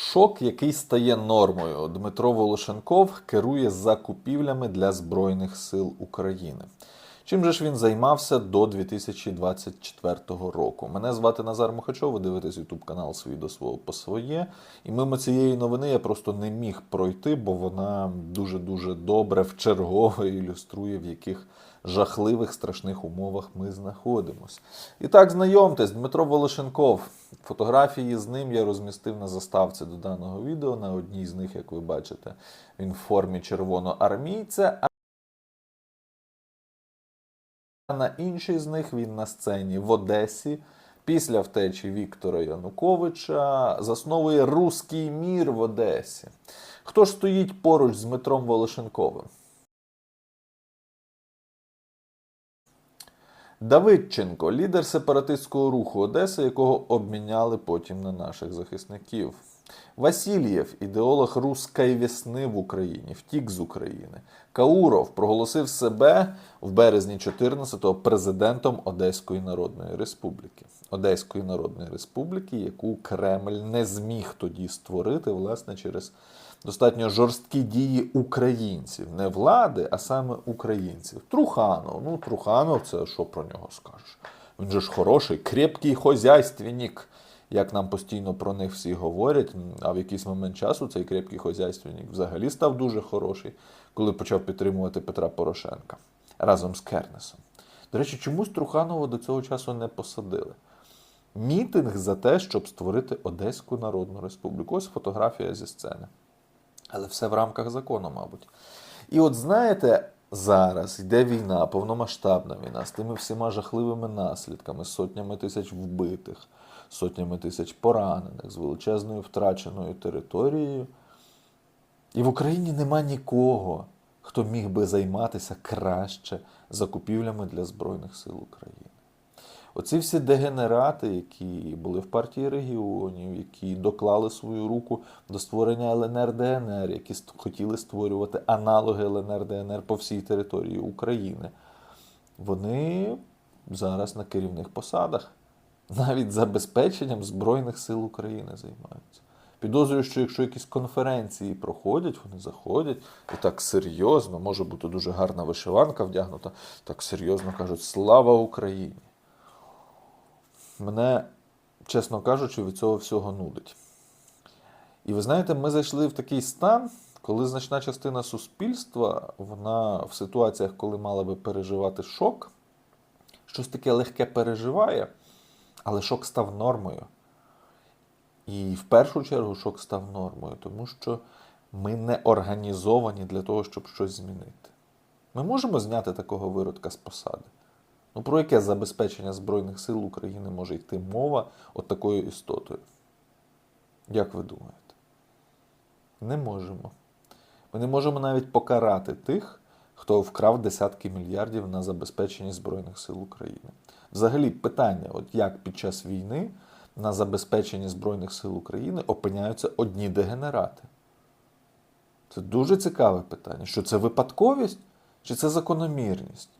Шок, який стає нормою. Дмитро Волошенков керує закупівлями для Збройних сил України. Чим же ж він займався до 2024 року? Мене звати Назар Мухачов, ви дивитесь YouTube канал свій до свого по своє. І мимо цієї новини я просто не міг пройти, бо вона дуже-дуже добре вчергове ілюструє, в яких жахливих страшних умовах ми знаходимося. І так, знайомтесь, Дмитро Волошенков. Фотографії з ним я розмістив на заставці до даного відео. На одній з них, як ви бачите, він в формі червоноармійця. На іншій з них він на сцені в Одесі. Після втечі Віктора Януковича засновує Руський мір в Одесі. Хто ж стоїть поруч з Дмитром Волошенковим? Давидченко, лідер сепаратистського руху Одеси, якого обміняли потім на наших захисників. Васильєв, ідеолог руської весни в Україні, втік з України. Кауров проголосив себе в березні 14-го президентом Одеської Народної Республіки. Одеської Народної Республіки, яку Кремль не зміг тоді створити, власне, через достатньо жорсткі дії українців, не влади, а саме українців. Труханов. Ну, Труханов, це що про нього скажеш? Він же ж хороший, крепкий хозяйственник, як нам постійно про них всі говорять. А в якийсь момент часу цей крепкий хозяйственник взагалі став дуже хороший, коли почав підтримувати Петра Порошенка разом з Кернесом. До речі, чомусь Труханова до цього часу не посадили. Мітинг за те, щоб створити Одеську Народну Республіку. Ось фотографія зі сцени. Але все в рамках закону, мабуть. І от знаєте, зараз йде війна, повномасштабна війна з тими всіма жахливими наслідками, сотнями тисяч вбитих, сотнями тисяч поранених, з величезною втраченою територією. І в Україні нема нікого, хто міг би займатися краще закупівлями для Збройних сил України. Оці всі дегенерати, які були в партії регіонів, які доклали свою руку до створення ЛНР ДНР, які хотіли створювати аналоги ЛНР ДНР по всій території України, вони зараз на керівних посадах, навіть забезпеченням Збройних сил України займаються. Підозрюю, що якщо якісь конференції проходять, вони заходять і так серйозно, може бути дуже гарна вишиванка вдягнута, так серйозно кажуть Слава Україні! мене, чесно кажучи, від цього всього нудить. І ви знаєте, ми зайшли в такий стан, коли значна частина суспільства, вона в ситуаціях, коли мала би переживати шок, щось таке легке переживає, але шок став нормою. І в першу чергу шок став нормою, тому що ми не організовані для того, щоб щось змінити. Ми можемо зняти такого виродка з посади. Ну про яке забезпечення Збройних сил України може йти мова от такою істотою? Як ви думаєте? Не можемо. Ми не можемо навіть покарати тих, хто вкрав десятки мільярдів на забезпечення Збройних сил України. Взагалі, питання, от як під час війни на забезпеченні Збройних сил України опиняються одні дегенерати? Це дуже цікаве питання. Що це випадковість чи це закономірність?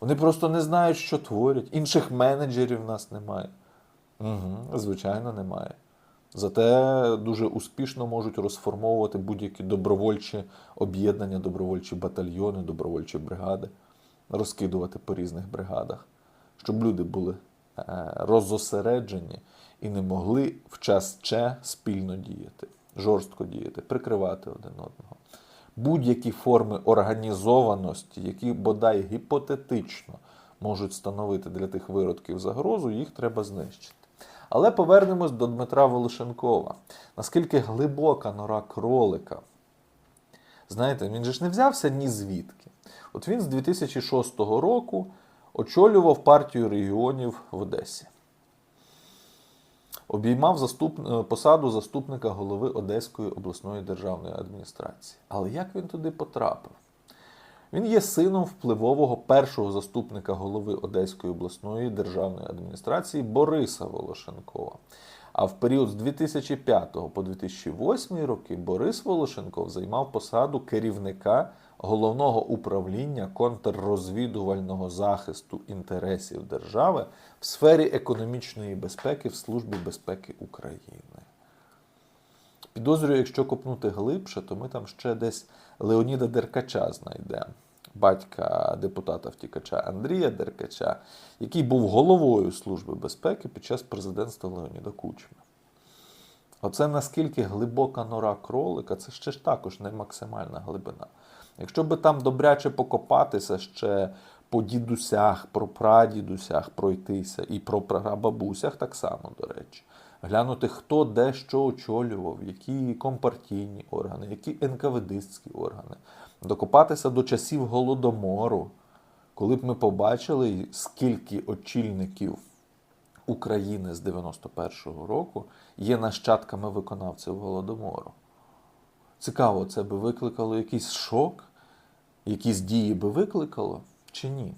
Вони просто не знають, що творять. Інших менеджерів в нас немає. Угу, звичайно, немає. Зате дуже успішно можуть розформовувати будь-які добровольчі об'єднання, добровольчі батальйони, добровольчі бригади, розкидувати по різних бригадах, щоб люди були е, розосереджені і не могли в час че спільно діяти, жорстко діяти, прикривати один одного будь-які форми організованості, які бодай гіпотетично можуть становити для тих виродків загрозу, їх треба знищити. Але повернемось до Дмитра Волошенкова. Наскільки глибока нора кролика? Знаєте, він же ж не взявся ні звідки. От він з 2006 року очолював партію регіонів в Одесі обіймав заступ... е, посаду заступника голови Одеської обласної державної адміністрації. Але як він туди потрапив? Він є сином впливового першого заступника голови Одеської обласної державної адміністрації Бориса Волошенкова. А в період з 2005 по 2008 роки Борис Волошенков займав посаду керівника головного управління контррозвідувального захисту інтересів держави в сфері економічної безпеки в Службі безпеки України. Підозрюю, якщо копнути глибше, то ми там ще десь Леоніда Деркача знайдемо, батька депутата втікача Андрія Деркача, який був головою Служби безпеки під час президентства Леоніда Кучми. Оце наскільки глибока нора кролика, це ще ж також не максимальна глибина. Якщо би там добряче покопатися ще по дідусях, про прадідусях пройтися і про прабабусях так само, до речі. Глянути, хто де що очолював, які компартійні органи, які НКВДистські органи. Докопатися до часів Голодомору, коли б ми побачили, скільки очільників України з 91-го року є нащадками виконавців Голодомору. Цікаво, це би викликало якийсь шок, якісь дії би викликало чи ні?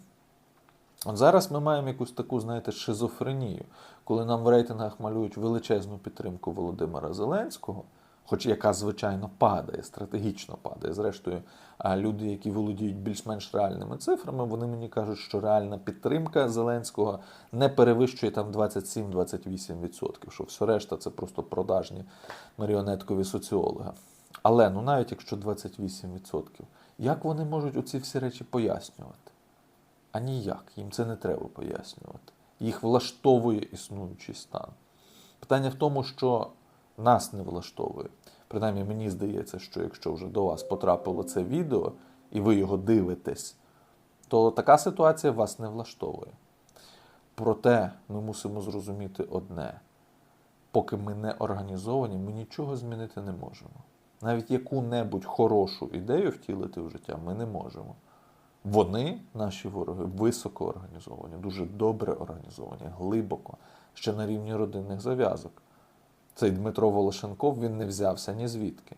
От зараз ми маємо якусь таку, знаєте, шизофренію, коли нам в рейтингах малюють величезну підтримку Володимира Зеленського, хоч яка, звичайно, падає, стратегічно падає. Зрештою, люди, які володіють більш-менш реальними цифрами, вони мені кажуть, що реальна підтримка Зеленського не перевищує там 27-28%, що все решта це просто продажні маріонеткові соціологи. Але ну навіть якщо 28%, як вони можуть оці всі речі пояснювати? А ніяк, їм це не треба пояснювати. Їх влаштовує існуючий стан. Питання в тому, що нас не влаштовує. Принаймні, мені здається, що якщо вже до вас потрапило це відео і ви його дивитесь, то така ситуація вас не влаштовує. Проте ми мусимо зрозуміти одне: поки ми не організовані, ми нічого змінити не можемо. Навіть яку-небудь хорошу ідею втілити в життя ми не можемо. Вони, наші вороги, високо організовані, дуже добре організовані, глибоко, ще на рівні родинних зав'язок. Цей Дмитро Волошенков він не взявся ні звідки.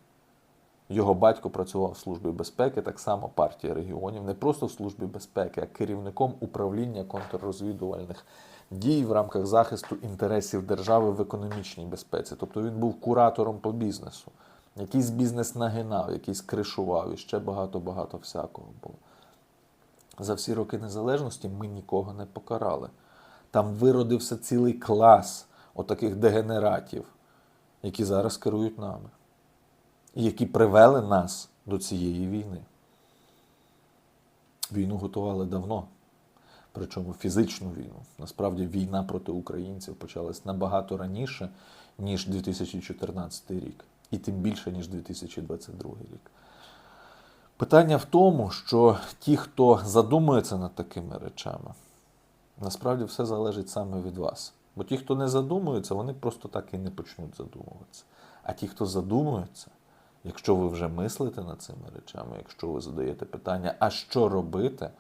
Його батько працював в Службі безпеки, так само партія регіонів, не просто в Службі безпеки, а керівником управління контррозвідувальних дій в рамках захисту інтересів держави в економічній безпеці. Тобто він був куратором по бізнесу. Якийсь бізнес нагинав, якийсь кришував і ще багато-багато всякого було. За всі роки незалежності ми нікого не покарали. Там виродився цілий клас отаких дегенератів, які зараз керують нами, і які привели нас до цієї війни. Війну готували давно, причому фізичну війну. Насправді війна проти українців почалась набагато раніше, ніж 2014 рік, і тим більше, ніж 2022 рік. Питання в тому, що ті, хто задумується над такими речами, насправді все залежить саме від вас. Бо ті, хто не задумується, вони просто так і не почнуть задумуватися. А ті, хто задумується, якщо ви вже мислите над цими речами, якщо ви задаєте питання, а що робити,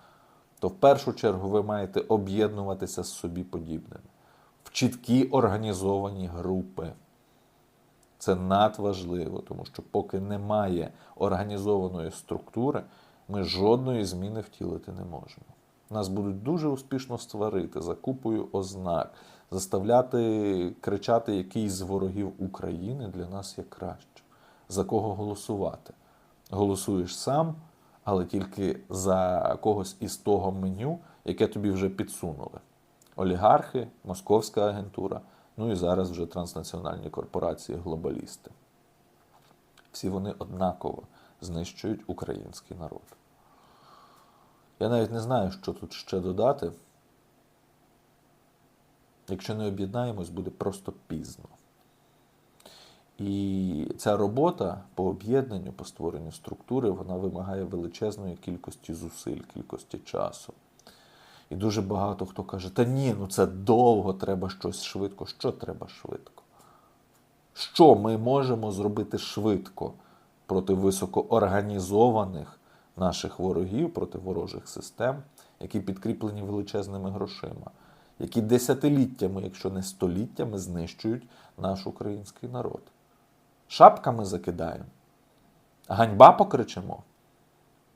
то в першу чергу ви маєте об'єднуватися з собі подібними в чіткі організовані групи. Це надважливо, тому що поки немає організованої структури, ми жодної зміни втілити не можемо. Нас будуть дуже успішно сварити за купою ознак, заставляти кричати, який з ворогів України для нас є краще. За кого голосувати? Голосуєш сам, але тільки за когось із того меню, яке тобі вже підсунули. Олігархи, московська агентура. Ну і зараз вже транснаціональні корпорації, глобалісти. Всі вони однаково знищують український народ. Я навіть не знаю, що тут ще додати. Якщо не об'єднаємось, буде просто пізно. І ця робота по об'єднанню, по створенню структури, вона вимагає величезної кількості зусиль, кількості часу. І дуже багато хто каже, та ні, ну це довго, треба щось швидко. Що треба швидко? Що ми можемо зробити швидко проти високоорганізованих наших ворогів, проти ворожих систем, які підкріплені величезними грошима, які десятиліттями, якщо не століттями, знищують наш український народ? Шапками закидаємо, ганьба покричимо.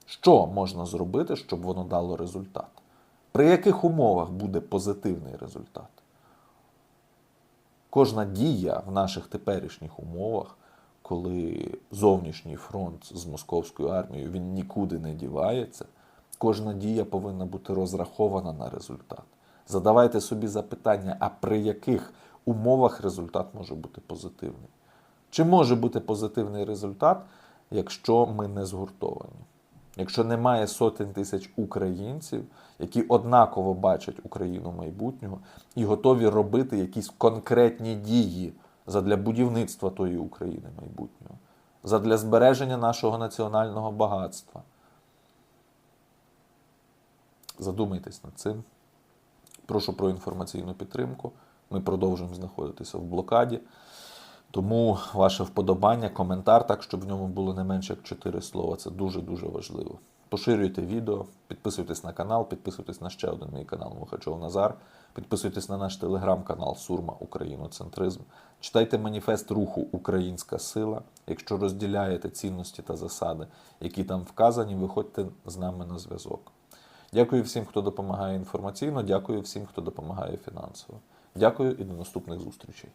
Що можна зробити, щоб воно дало результат? При яких умовах буде позитивний результат? Кожна дія в наших теперішніх умовах, коли зовнішній фронт з московською армією він нікуди не дівається, кожна дія повинна бути розрахована на результат. Задавайте собі запитання, а при яких умовах результат може бути позитивний? Чи може бути позитивний результат, якщо ми не згуртовані? Якщо немає сотень тисяч українців, які однаково бачать Україну майбутнього і готові робити якісь конкретні дії задля будівництва тої України майбутнього, задля збереження нашого національного багатства. Задумайтесь над цим. Прошу про інформаційну підтримку. Ми продовжуємо знаходитися в блокаді. Тому ваше вподобання, коментар, так, щоб в ньому було не менше як 4 слова, це дуже-дуже важливо. Поширюйте відео, підписуйтесь на канал, підписуйтесь на ще один мій канал Мухачов Назар, підписуйтесь на наш телеграм-канал Сурма Україноцентризм. Читайте маніфест руху Українська сила. Якщо розділяєте цінності та засади, які там вказані, виходьте з нами на зв'язок. Дякую всім, хто допомагає інформаційно, дякую всім, хто допомагає фінансово. Дякую і до наступних зустрічей.